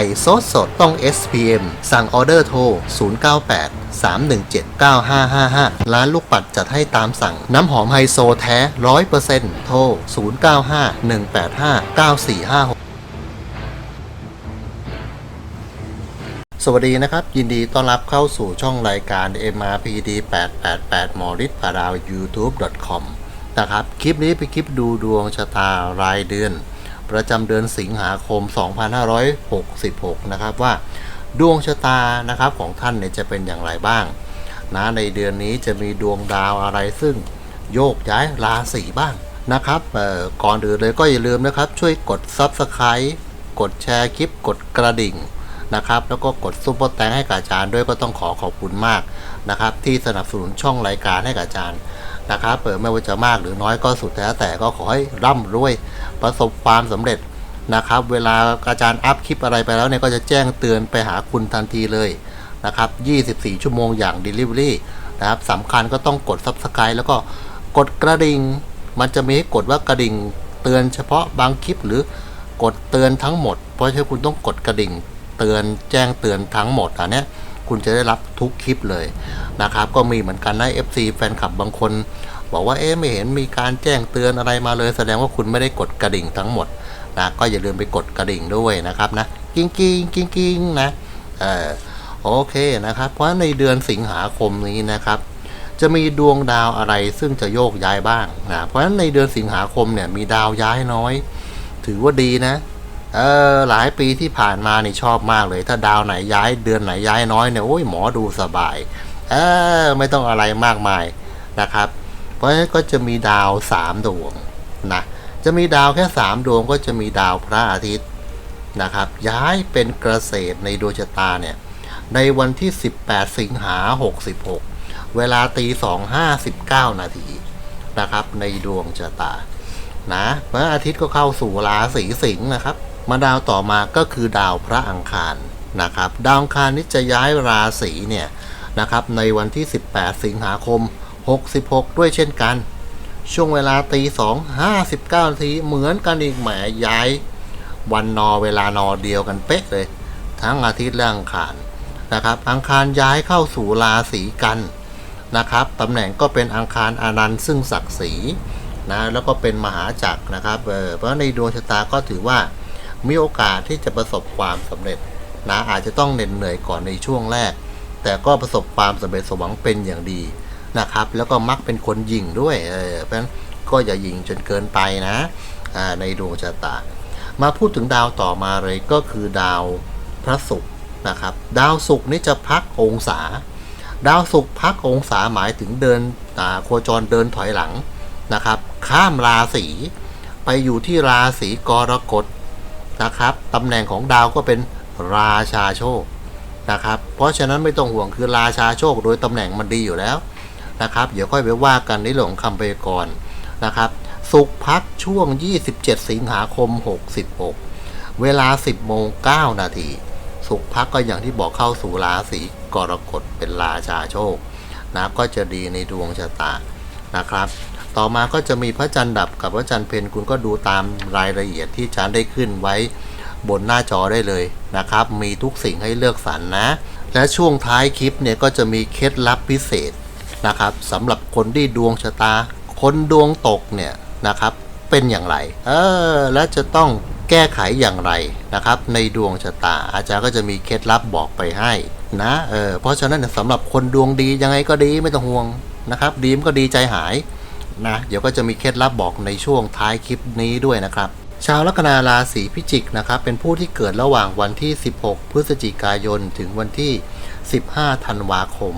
ไก่สดสดต้อง SPM สั่งออเดอร์โทร 098 317 9555 ร้านลูกปัดจัดให้ตามสั่ง น้ำหอมไฮโซแท้ 100%โทร 095 185 9456สวัสดีนะครับ ยินดีต้อนรับเข้าสู่ช่องรายการ MRPD 888หมอฤทธิ์ปาราว youtube.com นะครับ คลิปนี้เป็นคลิปดูดวงชะตารายเดือน ประจำเดือนสิงหาคม 2566 นะครับว่าดวงชะตานะครับของท่านเนี่ยจะเป็นอย่างไรบ้างนะในเดือนนี้จะมีดวงดาวอะไรซึ่งโยกย้ายราศีบ้างนะครับก่อนอื่นเลยก็อย่าลืมนะครับ ช่วยกด Subscribe กดแชร์คลิปกดกระดิ่งนะครับ แล้วก็กดซุปเปอร์แตงให้กับอาจารย์ด้วยก็ต้องขอขอบคุณมากนะครับ ที่สนับสนุนช่องรายการให้กับอาจารย์ นะครับเปิดไม่ว่าจะมากหรือน้อยก็สุดแล้แต่ก็ขอให้ร่ำรวยประสบความสำเร็จนะครับ เวลาอาจารย์อัพคลิปอะไรไปแล้วเนี่ยก็จะแจ้งเตือนไปหาคุณทันทีเลยนะครับ 24 ชั่วโมงอย่าง Delivery นะครับสำคัญก็ต้องกด Subscribe แล้วก็กดกระดิ่ง มันจะมีให้กดว่ากระดิ่งเตือนเฉพาะบางคลิปหรือกดเตือนทั้งหมด เพราะฉะนั้นคุณต้องกดกระดิ่ง เตือนแจ้งเตือนทั้งหมดอันเนี้ย คุณจะได้รับทุกคลิปเลยนะครับ ก็มีเหมือนกันนะ FC แฟนคลับบางคน บอกว่าเอ๊ะไม่เห็นมีการแจ้งเตือนอะไรมาเลย แสดงว่าคุณไม่ได้กดกระดิ่งทั้งหมดนะก็อย่าลืมไปกดกระดิ่งด้วยนะครับนะกิ้งกิ้งกิ้งกิ้งนะเออโอเคนะครับ เพราะในเดือนสิงหาคมนี้นะครับ จะมีดวงดาวอะไรซึ่งจะโยกย้ายบ้างนะเพราะฉะนั้นในเดือนสิงหาคมเนี่ยมีดาวย้ายน้อย ถือว่าดีนะ เออหลายปีที่ผ่านมานี่ชอบมากเลย ถ้าดาวไหนย้ายเดือนไหนย้ายน้อยเนี่ยโอ้ยหมอดูสบาย เออไม่ต้องอะไรมากมายนะครับ เพราะฉะนั้นก็จะมีดาวสามดวงนะจะมีดาวแค่สามดวงก็จะมีดาวพระอาทิตย์นะครับ ย้ายเป็นเกษตรในดวงชะตาเนี่ยในวันที่ 18 สิงหา 66 เวลาตี2:59 นาทีนะครับ ในดวงชะตานะพระอาทิตย์ก็เข้าสู่ราศีสิงห์นะครับ มาดาวต่อมาก็คือดาวพระอังคารนะครับ ดาวอังคารนี้จะย้ายราศีเนี่ยนะครับในวันที่ 18 สิงหาคม 66 ด้วยเช่นกัน ช่วงเวลาตี2 59นาทีเหมือนกันอีกแหมย้ายวันนอเวลานอเดียวกันเป๊ะเลย ทั้งอาทิตย์และอังคารนะครับ อังคารย้ายเข้าสู่ราศีกันนะครับตำแหน่งก็เป็นอังคารอานันต์ซึ่งศักดิ์ศรีนะแล้วก็เป็นมหาจักรนะครับเออเพราะในดวงชะตาก็ถือว่า มีโอกาสที่จะประสบความสำเร็จนะอาจจะต้องเหน็ดเหนื่อยก่อนในช่วงแรก แต่ก็ประสบความสำเร็จสมหวังเป็นอย่างดีนะครับ แล้วก็มักเป็นคนยิงด้วยเออเพราะฉะนั้นก็อย่ายิงจนเกินไปนะในดวงชะตา มาพูดถึงดาวต่อมาเลยก็คือดาวพระศุกร์นะครับ ดาวศุกร์นี่จะพักองศา ดาวศุกร์พักองศาหมายถึงเดินอ่าโคจรเดินถอยหลังนะครับ ข้ามราศีไปอยู่ที่ราศีกรกฎ นะครับตำแหน่งของดาวก็เป็นราชาโชคนะครับ เพราะฉะนั้นไม่ต้องห่วงคือราชาโชคโดยตำแหน่งมันดีอยู่แล้วนะครับ เดี๋ยวค่อยไปว่ากันในเรื่องของคำพยากรณ์นะครับ สุขพักช่วง 27 สิงหาคม 66 เวลา 10 โมง 9 นาที สุขพักก็อย่างที่บอกเข้าสู่ราศีกรกฎเป็นราชาโชคนะก็จะดีในดวงชะตานะครับ ต่อมาก็จะมีพระจันทร์ดับกับพระจันทร์เพนคุณก็ดูตามรายละเอียดที่อาจารย์ได้ขึ้นไว้บนหน้าจอได้เลยนะครับ มีทุกสิ่งให้เลือกสรรนะ และช่วงท้ายคลิปเนี่ยก็จะมีเคล็ดลับพิเศษนะครับสำหรับคนที่ดวงชะตา คนดวงตกเนี่ยนะครับ เป็นอย่างไร เออ และจะต้องแก้ไขอย่างไรนะครับ ในดวงชะตา อาจารย์ก็จะมีเคล็ดลับบอกไปให้นะเออเพราะฉะนั้นสำหรับคนดวงดียังไงก็ดีไม่ต้องห่วงนะครับ ดีมก็ดีใจหาย นะ เดี๋ยวก็จะมีเคล็ดลับบอกในช่วงท้ายคลิปนี้ด้วยนะครับ ชาวลัคนาราศีพิจิกนะครับ เป็นผู้ที่เกิดระหว่างวันที่ 16 พฤศจิกายน ถึงวันที่ 15 ธันวาคม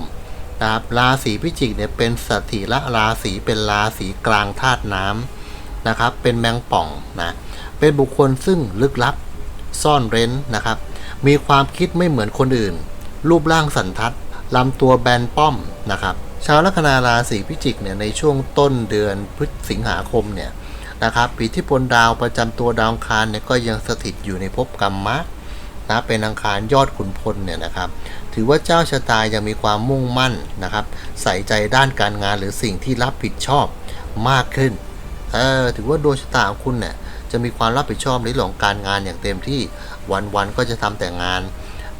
นะครับราศีพิจิกเนี่ยเป็นสถิระราศีเป็นราศีกลางธาตุน้ำนะครับ เป็นแมงป่องนะเป็นบุคคลซึ่งลึกลับซ่อนเร้นนะครับ มีความคิดไม่เหมือนคนอื่น รูปร่างสันทัดลำตัวแบนป้อมนะครับ ชาวลัคนาราศีพิจิกเนี่ยในช่วงต้นเดือนพฤศสิงหาคมเนี่ยนะครับอิทธิพลดาวประจำตัวดาวอังคารเนี่ยก็ยังสถิตอยู่ในภพกรรมะนะเป็นอังคารยอดขุนพลเนี่ยนะครับ ถือว่าเจ้าชะตายังมีความมุ่งมั่นนะครับ ใส่ใจด้านการงานหรือสิ่งที่รับผิดชอบมากขึ้นเออถือว่าดวงชะตาของคุณเนี่ยจะมีความรับผิดชอบในเรื่องของการงานอย่างเต็มที่วันๆก็จะทำแต่งาน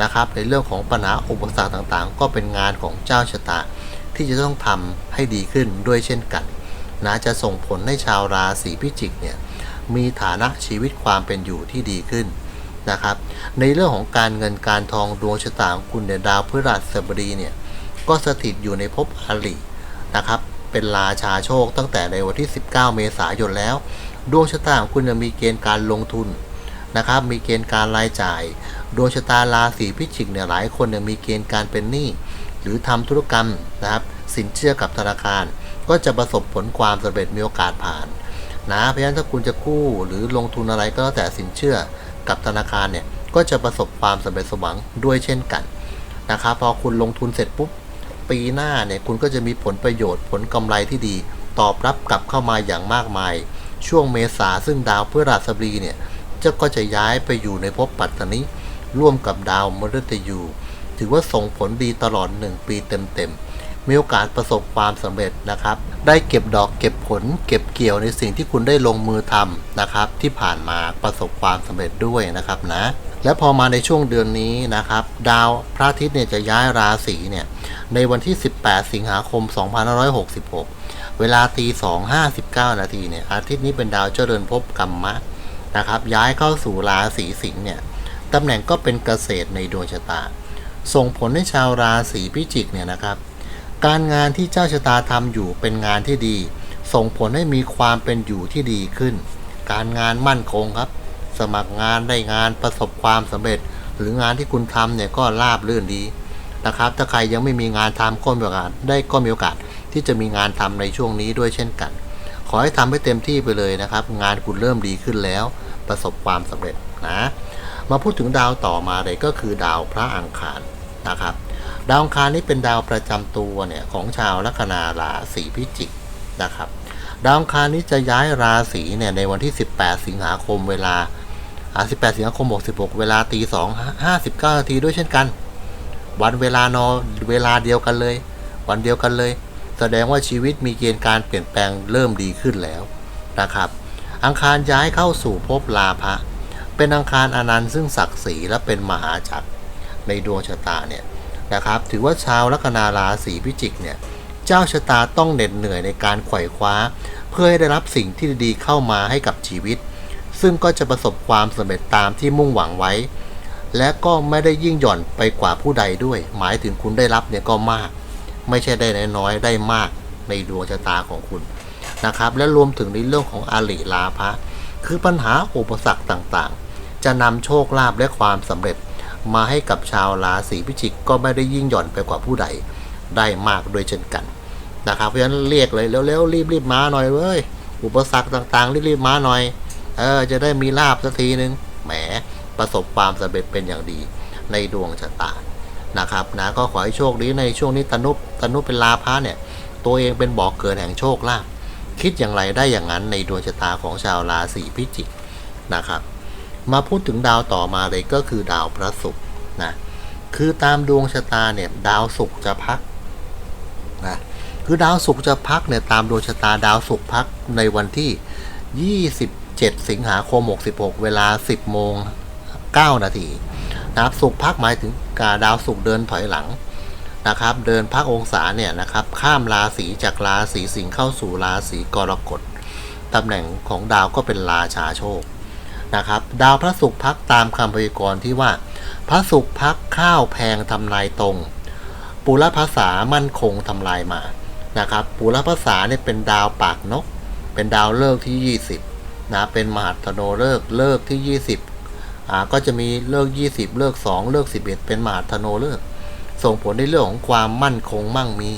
นะครับ ในเรื่องของปัญหาอุปสรรคต่างๆ ก็เป็นงานของเจ้าชะตา ที่จะต้องทำให้ดีขึ้นด้วยเช่นกันนะจะส่งผลให้ชาวราศีพิจิกเนี่ยมีฐานะชีวิตความเป็นอยู่ที่ดีขึ้นนะครับ ในเรื่องของการเงินการทองดวงชะตาของคุณเนี่ยดาวพฤหัสบดีเนี่ยก็สถิตอยู่ในภพอารินะครับ เป็นราชาโชคตั้งแต่ในวันที่ 19 เมษายนแล้ว ดวงชะตาของคุณจะมีเกณฑ์การลงทุนนะครับ มีเกณฑ์การรายจ่าย ดวงชะตาราศีพิจิกเนี่ยหลายคนเนี่ยมีเกณฑ์การเป็นหนี้ หรือทำธุรกรรมนะครับ สินเชื่อกับธนาคาร ก็จะประสบผลความสำเร็จมีโอกาสผ่านนะเพราะฉะนั้นถ้าคุณจะกู้หรือลงทุนอะไรก็แล้วแต่สินเชื่อกับธนาคารเนี่ยก็จะประสบความสำเร็จสมหวังด้วยเช่นกันนะครับพอคุณลงทุนเสร็จปุ๊บปีหน้าเนี่ยคุณก็จะมีผลประโยชน์ผลกำไรที่ดี ตอบรับกลับเข้ามาอย่างมากมาย ช่วงเมษาซึ่งดาวพฤหัสบดีเนี่ยจะก็จะย้ายไปอยู่ในภพปัตตานิร่วมกับดาวมฤตยู ถือว่าส่งผลดีตลอด 1 ปีเต็มๆ มีโอกาสประสบความสำเร็จนะครับ ได้เก็บดอกเก็บผล เก็บเกี่ยวในสิ่งที่คุณได้ลงมือทำนะครับ ที่ผ่านมาประสบความสำเร็จด้วยนะครับนะ และพอมาในช่วงเดือนนี้นะครับ ดาวพระอาทิตย์เนี่ยจะย้ายราศีเนี่ยในวันที่ 18 สิงหาคม 2566 เวลาตี2.59 นาทีเนี่ยอาทิตย์นี้เป็นดาวเจริญภพกรรมะนะครับย้ายเข้าสู่ราศีสิงห์เนี่ยตำแหน่งก็เป็นเกษตรในดวงชะตา ส่งผลให้ชาวราศีพิจิกเนี่ยนะครับ การงานที่เจ้าชะตาทำอยู่เป็นงานที่ดี ส่งผลให้มีความเป็นอยู่ที่ดีขึ้น การงานมั่นคงครับ สมัครงานได้งานประสบความสำเร็จ หรืองานที่คุณทำเนี่ยก็ราบรื่นดีนะครับ ถ้าใครยังไม่มีงานทำก็มีโอกาสได้ก็มีโอกาสที่จะมีงานทำในช่วงนี้ด้วยเช่นกัน ขอให้ทำให้เต็มที่ไปเลยนะครับ งานคุณเริ่มดีขึ้นแล้ว ประสบความสำเร็จนะ มาพูดถึงดาวต่อมาเลยก็คือดาวพระอังคาร นะครับ ดาวอังคารนี้เป็นดาวประจำตัวเนี่ยของชาวลัคนาราศีพิจิกนะครับ ดาวอังคารนี้จะย้ายราศีเนี่ยในวันที่ 18 สิงหาคมเวลาอ่า18สิงหาคม66 เวลาตี2 59นาทีด้วยเช่นกัน วันเวลานอเวลาเดียวกันเลย วันเดียวกันเลย แสดงว่าชีวิตมีเกณฑ์การเปลี่ยนแปลงเริ่มดีขึ้นแล้วนะครับ อังคารย้ายเข้าสู่ภพลาภะเป็นอังคารอนันต์ซึ่งศักดิ์ศรีและเป็นมหาจักร ในดวงชะตาเนี่ยนะครับ ถือว่าชาวลัคนาราศีพิจิกเนี่ยเจ้าชะตาต้องเหน็ดเหนื่อยในการไขว่คว้า เพื่อให้ได้รับสิ่งที่ดีๆเข้ามาให้กับชีวิต ซึ่งก็จะประสบความสำเร็จตามที่มุ่งหวังไว้ และก็ไม่ได้ยิ่งหย่อนไปกว่าผู้ใดด้วย หมายถึงคุณได้รับเนี่ยก็มาก ไม่ใช่ได้น้อยได้มากในดวงชะตาของคุณนะครับ และรวมถึงในเรื่องของอาริลาภะคือปัญหาอุปสรรคต่างๆ จะนำโชคลาภและความสำเร็จ มาให้กับชาวราศีพิจิกก็ไม่ได้ยิ่งหย่อนไปกว่าผู้ใดได้มากด้วยเช่นกันนะครับเพราะฉะนั้นเรียกเลยเร็วๆรีบๆมาหน่อยเว้ยอุปสรรคต่างๆรีบๆมาหน่อยเออจะได้มีลาบสักทีนึงแหมประสบความสำเร็จเป็นอย่างดีในดวงชะตานะครับนะก็ขอให้โชคดีในช่วงนี้ตนุปตนุเป็นลาภะเนี่ย ตัวเองเป็นบอกเกิดแห่งโชคลาภคิดอย่างไรได้อย่างนั้นในดวงชะตาของชาวราศีพิจิกนะครับ มาพูดถึงดาวต่อมาเลยก็คือดาวพระศุกร์นะคือตามดวงชะตาเนี่ยดาวศุกร์จะพักนะคือดาวศุกร์จะพักเนี่ยตามดวงชะตาดาวศุกร์พักในวันที่ 27 สิงหาคม 66 เวลา 10 โมง 9 นาทีนะครับศุกร์พักหมายถึงการดาวศุกร์เดินถอยหลังนะครับ เดินพักองศาเนี่ยนะครับ ข้ามราศีจากราศีสิงห์เข้าสู่ราศีกรกฎตำแหน่งของดาวก็เป็นราชาโชค นะครับ ดาวพระศุกร์พักตามคำพยากรณ์ที่ว่า พระศุกร์พักข้าวแพงทำลายตรง ปุรภาษามั่นคงทำลายมานะครับปุรภาษาเนี่ยเป็นดาวปากนก เป็นดาวเลิกที่ 20นะเป็นมหัตโนเลิกเลิกที่ 20อ่าก็จะมีเลิก 20 เลิก 2 เลิก 11 เป็นมหัตโนเลิก ส่งผลในเรื่องของความมั่นคงมั่งมี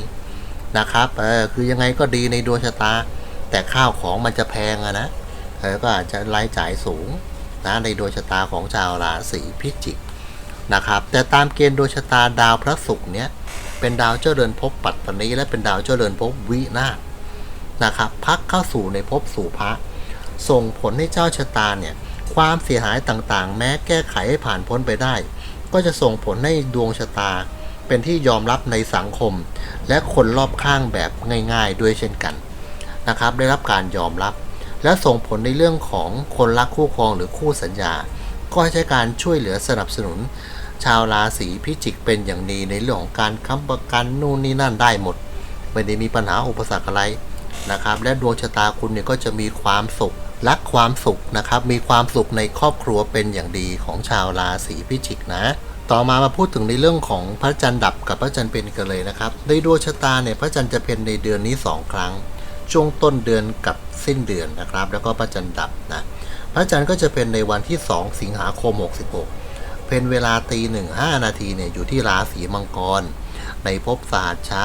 นะครับเออคือยังไงก็ดีในดวงชะตา แต่ข้าวของมันจะแพงอะนะ เออก็อาจจะรายจ่ายสูงนะในดวงชะตาของชาวราศีพิจิกนะครับ แต่ตามเกณฑ์ดวงชะตาดาวพระศุกร์เนี้ยเป็นดาวเจริญภพปัตตานีและเป็นดาวเจริญภพวินาศนะครับพักเข้าสู่ในภพสู่พระ ส่งผลให้เจ้าชะตาเนี่ยความเสียหายต่างๆ แม้แก้ไขให้ผ่านพ้นไปได้ ก็จะส่งผลให้ดวงชะตาเป็นที่ยอมรับในสังคม และคนรอบข้างแบบง่าย ๆ ด้วยเช่นกันนะครับ ได้รับการยอมรับ และส่งผลในเรื่องของคนรักคู่ครองหรือคู่สัญญา ก็ให้ใช้การช่วยเหลือสนับสนุน ชาวราศีพิจิกเป็นอย่างดีในเรื่องของการค้ำประกันนู่นนี่นั่นได้หมด ไม่ได้มีปัญหาอุปสรรคอะไรนะครับ และดวงชะตาคุณเนี่ยก็จะมีความสุขรักความสุขนะครับ มีความสุขในครอบครัวเป็นอย่างดีของชาวราศีพิจิกนะ ต่อมามาพูดถึงในเรื่องของพระจันทร์ดับกับพระจันทร์เป็นกันเลยนะครับ ในดวงชะตาเนี่ยพระจันทร์จะเป็นในเดือนนี้สองครั้ง ช่วงต้นเดือนกับสิ้นเดือนนะครับ แล้วก็พระจันทร์ดับนะพระจันทร์ก็จะเป็นในวันที่ 2 สิงหาคม 66 เป็นเวลาตีหนึ่งห้านาทีเนี่ยอยู่ที่ราศีมังกร ในภพศาสตร์ช้า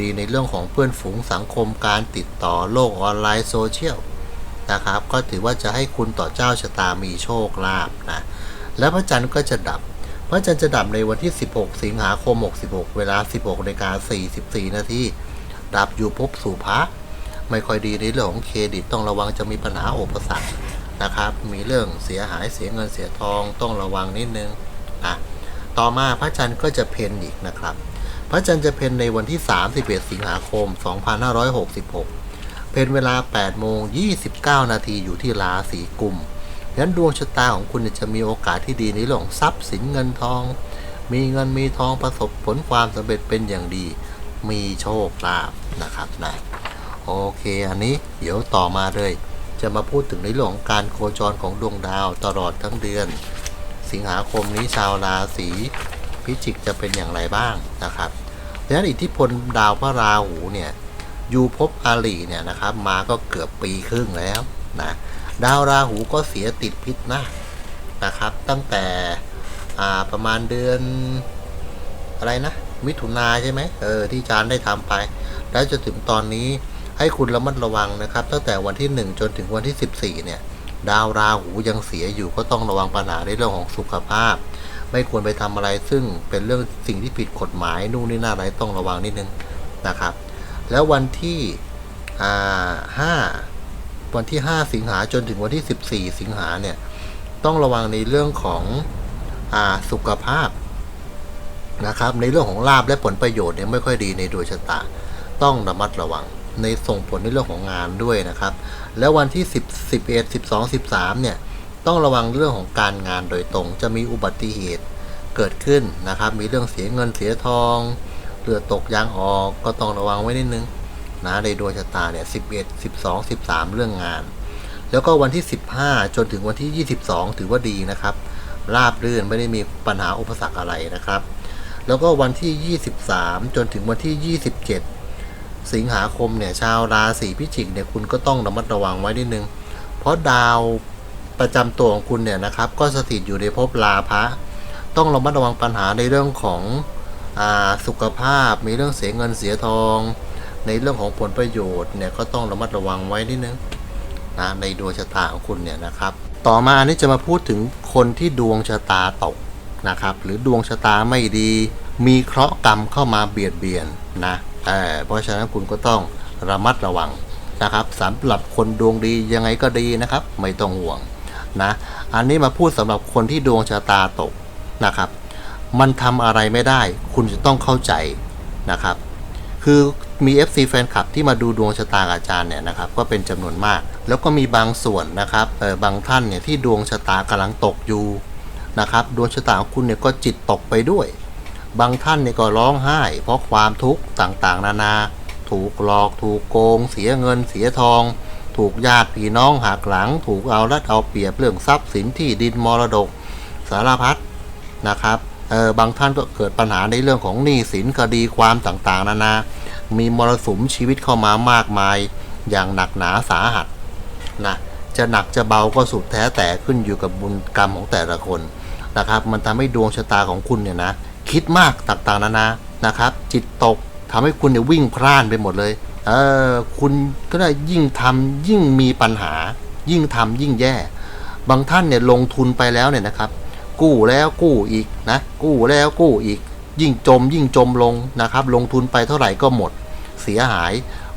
ดีในเรื่องของเพื่อนฝูงสังคมการติดต่อโลกออนไลน์โซเชียลนะครับก็ถือว่าจะให้คุณต่อเจ้าชะตามีโชคลาภนะและพระจันทร์ก็จะดับ พระจันทร์จะดับในวันที่ 16 สิงหาคม 66 เวลา 16นาฬิกา44 นาทีดับอยู่ภพสู่พระ ไม่ค่อยดีในเรื่องของเครดิตต้องระวังจะมีปัญหาอุปสรรคนะครับ มีเรื่องเสียหายเสียเงินเสียทองต้องระวังนิดนึงอะต่อมาพระจันทร์ก็จะเพนอีกนะครับ พระจันทร์จะเพนในวันที่ 31 สิงหาคม 2566เป็นเวลา8โมง29 นาทีอยู่ที่ราศีกุมงั้นดวงชะตาของคุณจะมีโอกาสที่ดีในเรื่องของทรัพย์สินเงินทอง มีเงินมีทองประสบผลความสำเร็จเป็นอย่างดี มีโชคลาภนะครับนะ โอเค อันนี้เดี๋ยวต่อมาเลย จะมาพูดถึงในเรื่องของการโคจรของดวงดาวตลอดทั้งเดือน สิงหาคมนี้ชาวราศีพิจิกจะเป็นอย่างไรบ้างนะครับดังนั้นอิทธิพลดาวพระราหูเนี่ยอยู่ภพอาลีเนี่ยนะครับมาก็เกือบปีครึ่งแล้วนะดาวราหูก็เสียติดพิษนะนะครับ ตั้งแต่ประมาณเดือนอะไรนะ มิถุนาใช่ไหมเออที่จานได้ทำไป แล้วจะถึงตอนนี้ ให้คุณระมัดระวังนะครับ ตั้งแต่วันที่ 1 จนถึงวันที่ 14 เนี่ย ดาวราหูยังเสียอยู่ก็ต้องระวังปัญหาในเรื่องของสุขภาพ ไม่ควรไปทำอะไรซึ่งเป็นเรื่องสิ่งที่ผิดกฎหมาย นู่นนี่นั่นอะไรต้องระวังนิดนึงนะครับ แล้ววันที่อ่าห้าวันที่ 5 สิงหาจนถึงวันที่ 14 สิงหาเนี่ยต้องระวังในเรื่องของอ่าสุขภาพนะครับ ในเรื่องของลาบและผลประโยชน์เนี่ยไม่ค่อยดีในดวงชะตา ต้องระมัดระวัง ในส่งผลในเรื่องของงานด้วยนะครับ แล้ววันที่ 10 11 12 13 เนี่ย ต้องระวังเรื่องของการงานโดยตรง จะมีอุบัติเหตุเกิดขึ้นนะครับ มีเรื่องเสียเงินเสียทองเรือตกยางออกก็ต้องระวังไว้นิดนึงนะในดวงชะตาเนี่ย 11 12 13 เรื่องงาน แล้วก็วันที่ 15 จนถึงวันที่ 22 ถือว่าดีนะครับ ราบรื่นไม่ได้มีปัญหาอุปสรรคอะไรนะครับ แล้วก็วันที่ 23 จนถึงวันที่ 27 สิงหาคมเนี่ยชาวราศีพิจิกเนี่ยคุณก็ต้องระมัดระวังไว้นิดนึง เพราะดาวประจำตัวของคุณเนี่ยนะครับ ก็สถิตอยู่ในภพลาภะต้องระมัดระวังปัญหาในเรื่องของอาสุขภาพ มีเรื่องเสียเงินเสียทอง ในเรื่องของผลประโยชน์เนี่ยก็ต้องระมัดระวังไว้นิดนึงนะในดวงชะตาของคุณเนี่ยนะครับ ต่อมาอันนี้จะมาพูดถึงคนที่ดวงชะตาตกนะครับ หรือดวงชะตาไม่ดี มีเคราะห์กรรมเข้ามาเบียดเบียนนะ เพราะฉะนั้นคุณก็ต้องระมัดระวังนะครับสำหรับคนดวงดียังไงก็ดีนะครับ ไม่ต้องห่วงนะอันนี้มาพูดสำหรับคนที่ดวงชะตาตกนะครับ มันทำอะไรไม่ได้ คุณจะต้องเข้าใจนะครับ คือมี FC แฟนคลับที่มาดูดวงชะตาอาจารย์เนี่ยนะครับ ก็เป็นจำนวนมาก แล้วก็มีบางส่วนนะครับเออบางท่านเนี่ยที่ดวงชะตากำลังตกอยู่นะครับ ดวงชะตาของคุณเนี่ยก็จิตตกไปด้วย บางท่านเนี่ยก็ร้องไห้ เพราะความทุกข์ต่างๆ นานา ถูกหลอกถูกโกง เสียเงินเสียทอง ถูกญาติพี่น้องหักหลัง ถูกเอารัดเอาเปรียบเรื่องทรัพย์สินที่ดินมรดกสารพัดนะครับเออบางท่านก็เกิดปัญหาในเรื่องของหนี้สินคดีความต่างๆ นานา มีมรสุมชีวิตเข้ามามากมายอย่างหนักหนาสาหัสนะจะหนักจะเบาก็สุดแท้แต่ขึ้นอยู่กับบุญกรรมของแต่ละคนนะครับ มันทำให้ดวงชะตาของคุณเนี่ยนะ คิดมากต่างๆนานานะครับ จิตตกทำให้คุณเนี่ยวิ่งพล่านไปหมดเลยเออคุณก็ได้ยิ่งทำยิ่งมีปัญหา ยิ่งทำยิ่งแย่ บางท่านเนี่ยลงทุนไปแล้วเนี่ยนะครับ กู้แล้วกู้อีกนะกู้แล้วกู้อีก ยิ่งจมยิ่งจมลงนะครับ ลงทุนไปเท่าไหร่ก็หมด เสียหาย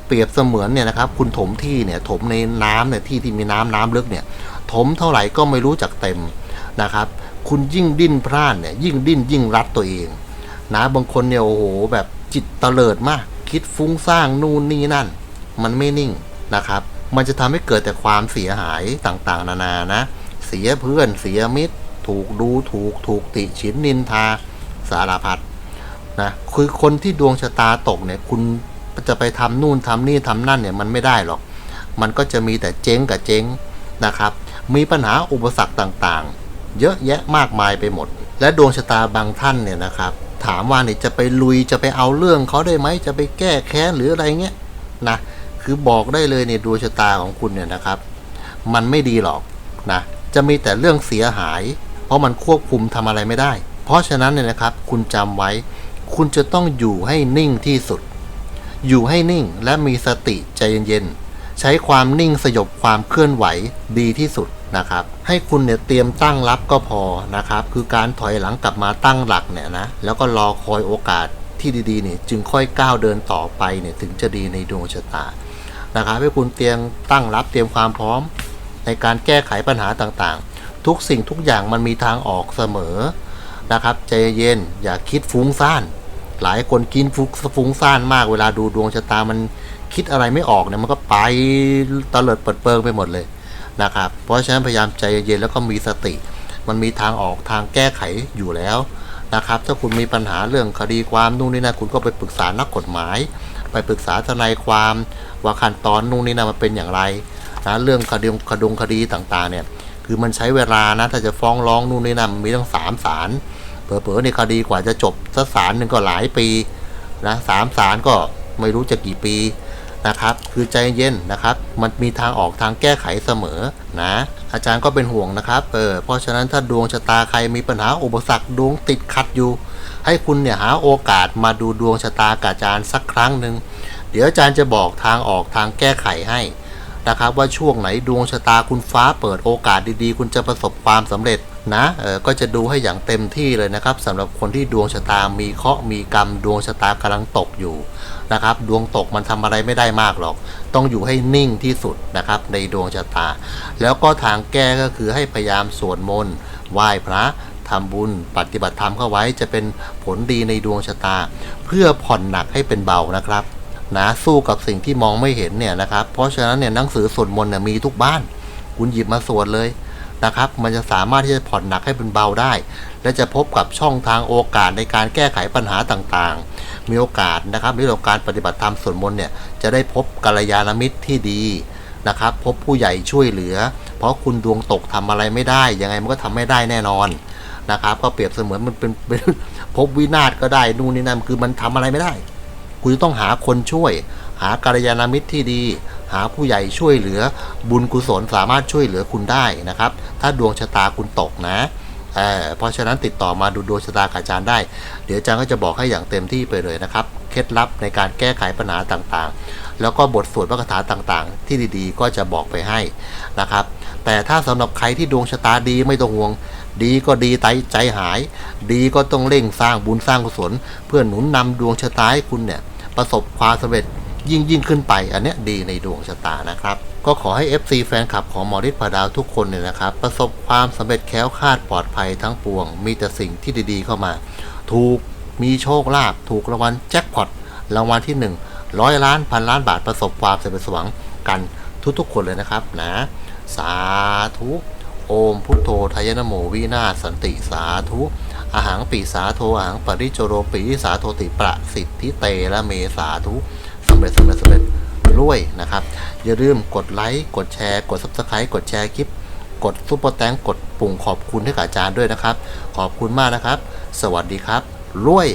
เปรียบเสมือนเนี่ยนะครับ คุณถมที่เนี่ยถมในน้ำเนี่ยที่ที่มีน้ำน้ำลึกเนี่ย ถมเท่าไหร่ก็ไม่รู้จักเต็มนะครับ คุณยิ่งดิ้นพล่านเนี่ยยิ่งดิ้นยิ่งรัดตัวเอง นะบางคนเนี่ยโอ้โหแบบจิตเตลิดมาก คิดฟุ้งซ่านนู่นนี่นั่น มันไม่นิ่งนะครับ มันจะทำให้เกิดแต่ความเสียหายต่างๆ นานานะ เสียเพื่อนเสียมิตร ถูกดูถูกถูกติฉินนินทาสารพัดนะคือคนที่ดวงชะตาตกเนี่ยคุณจะไปทำนู่นทำนี่ทำนั่นเนี่ยมันไม่ได้หรอก มันก็จะมีแต่เจ๊งกับเจ๊งนะครับ มีปัญหาอุปสรรคต่างๆ เยอะแยะมากมายไปหมด และดวงชะตาบางท่านเนี่ยนะครับ ถามว่าเนี่ยจะไปลุยจะไปเอาเรื่องเขาได้ไหมจะไปแก้แค้นหรืออะไรเงี้ยนะคือบอกได้เลยเนี่ยดวงชะตาของคุณเนี่ยนะครับ มันไม่ดีหรอกนะจะมีแต่เรื่องเสียหาย เพราะมันควบคุมทำอะไรไม่ได้ เพราะฉะนั้นเนี่ยนะครับคุณจำไว้ คุณจะต้องอยู่ให้นิ่งที่สุด อยู่ให้นิ่งและมีสติใจเย็นๆใช้ความนิ่งสยบความเคลื่อนไหวดีที่สุด นะครับ ให้คุณเนี่ยเตรียมตั้งรับก็พอนะครับ คือการถอยหลังกลับมาตั้งหลักเนี่ยนะแล้วก็รอคอยโอกาสที่ดีๆเนี่ยจึงค่อยก้าวเดินต่อไปเนี่ยถึงจะดีในดวงชะตานะครับ ให้คุณเตรียมตั้งรับเตรียมความพร้อม ในการแก้ไขปัญหาต่างๆ ทุกสิ่งทุกอย่างมันมีทางออกเสมอนะครับใจเย็นอย่าคิดฟุ้งซ่านหลายคนกินฟุกฟุ้งซ่านมากเวลาดูดวงชะตามันคิดอะไรไม่ออกเนี่ยมันก็ไปตะเลิดเปิดเปิงไปหมดเลย นะครับ เพราะฉะนั้นพยายามใจเย็นแล้วก็มีสติ มันมีทางออกทางแก้ไขอยู่แล้วนะครับ ถ้าคุณมีปัญหาเรื่องคดีความนู่นนี่นะคุณก็ไปปรึกษานักกฎหมาย ไปปรึกษาทนายความว่าขั้นตอนนู่นนี่นะมันเป็นอย่างไรนะเรื่องคดีคดงคดีต่างๆเนี่ยคือมันใช้เวลานะถ้าจะฟ้องร้องนู่นนี่นะมันมีตั้งสามศาลเผลอๆในคดีกว่าจะจบสักศาลหนึ่งก็หลายปีนะสามศาลก็ไม่รู้จะกี่ปี นะครับ คือใจเย็นนะครับ มันมีทางออกทางแก้ไขเสมอนะ อาจารย์ก็เป็นห่วงนะครับ เออ เพราะฉะนั้นถ้าดวงชะตาใครมีปัญหาอุปสรรคดวงติดขัดอยู่ ให้คุณเนี่ยหาโอกาสมาดูดวงชะตากับอาจารย์สักครั้งหนึ่ง เดี๋ยวอาจารย์จะบอกทางออกทางแก้ไขให้นะครับ ว่าช่วงไหนดวงชะตาคุณฟ้าเปิดโอกาสดีๆ คุณจะประสบความสำเร็จ นะเออก็จะดูให้อย่างเต็มที่เลยนะครับสำหรับคนที่ดวงชะตามีเคราะห์มีกรรม ดวงชะตากำลังตกอยู่นะครับดวงตกมันทำอะไรไม่ได้มากหรอก ต้องอยู่ให้นิ่งที่สุดนะครับในดวงชะตา แล้วก็ทางแก้ก็คือให้พยายามสวดมนต์ไหว้พระทำบุญปฏิบัติธรรมเข้าไว้จะเป็นผลดีในดวงชะตา เพื่อผ่อนหนักให้เป็นเบานะครับนะสู้กับสิ่งที่มองไม่เห็นเนี่ยนะครับเพราะฉะนั้นเนี่ยหนังสือสวดมนต์เนี่ยมีทุกบ้าน คุณหยิบมาสวดเลย นะครับ มันจะสามารถที่จะผ่อนหนักให้เป็นเบาได้ และจะพบกับช่องทางโอกาสในการแก้ไขปัญหาต่างๆ มีโอกาสนะครับในเรื่องของการปฏิบัติธรรมส่วดมนต์เนี่ยจะได้พบกัลยาณมิตรที่ดีนะครับ พบผู้ใหญ่ช่วยเหลือ เพราะคุณดวงตกทำอะไรไม่ได้ ยังไงมันก็ทำไม่ได้แน่นอนนะครับ ก็เปรียบเสมือนมันเป็นเป็นพบวินาศก็ได้นู่นนี่นั่นคือมันทำอะไรไม่ได้ คุณจะต้องหาคนช่วย หากัลยาณมิตรที่ดี หาผู้ใหญ่ช่วยเหลือ บุญกุศลสามารถช่วยเหลือคุณได้นะครับ ถ้าดวงชะตาคุณตกนะเออเพราะฉะนั้นติดต่อมาดูดวงชะตาอาจารย์ได้ เดี๋ยวอาจารย์ก็จะบอกให้อย่างเต็มที่ไปเลยนะครับ เคล็ดลับในการแก้ไขปัญหาต่างๆ แล้วก็บทสวดพระคาถาต่างๆ ที่ดีๆ ก็จะบอกไปให้นะครับ แต่ถ้าสำหรับใครที่ดวงชะตาดีไม่ต้องห่วง ดีก็ดีใจใจหาย ดีก็ต้องเร่งสร้างบุญสร้างกุศล เพื่อหนุนนำดวงชะตาให้คุณเนี่ยประสบความสำเร็จ ยิ่งยิ่งขึ้นไป อันเนี้ยดีในดวงชะตานะครับ ก็ขอให้ FC แฟนคลับของหมอฤทธิ์พาดาวทุกคนเนี่ยนะครับ ประสบความสำเร็จแค้วคาดปลอดภัยทั้งปวง มีแต่สิ่งที่ดีๆเข้ามา ถูกมีโชคลาภถูกรางวัลแจ็คพอตรางวัลที่1ร้อยล้านพันล้านบาทประสบความสำเร็จสวังกันทุกๆ คนเลยนะครับนะ สาธุโอมพุทโธทายนโมวินาสันติสาธุอาหังปีสาโทอาหังปริจโรปีสาโทติประสิทธิเตละเมสาธุ เร็จสำเร็จสำเร็จรวยนะครับ อย่าลืมกดไลค์กดแชร์ กด s u b สไครต์กดแชร์คลิป กดซุปเปอร์แตงกดปุ่มขอบคุณให้กับอาจารย์ด้วยนะครับ ขอบคุณมากนะครับ สวัสดีครับรวย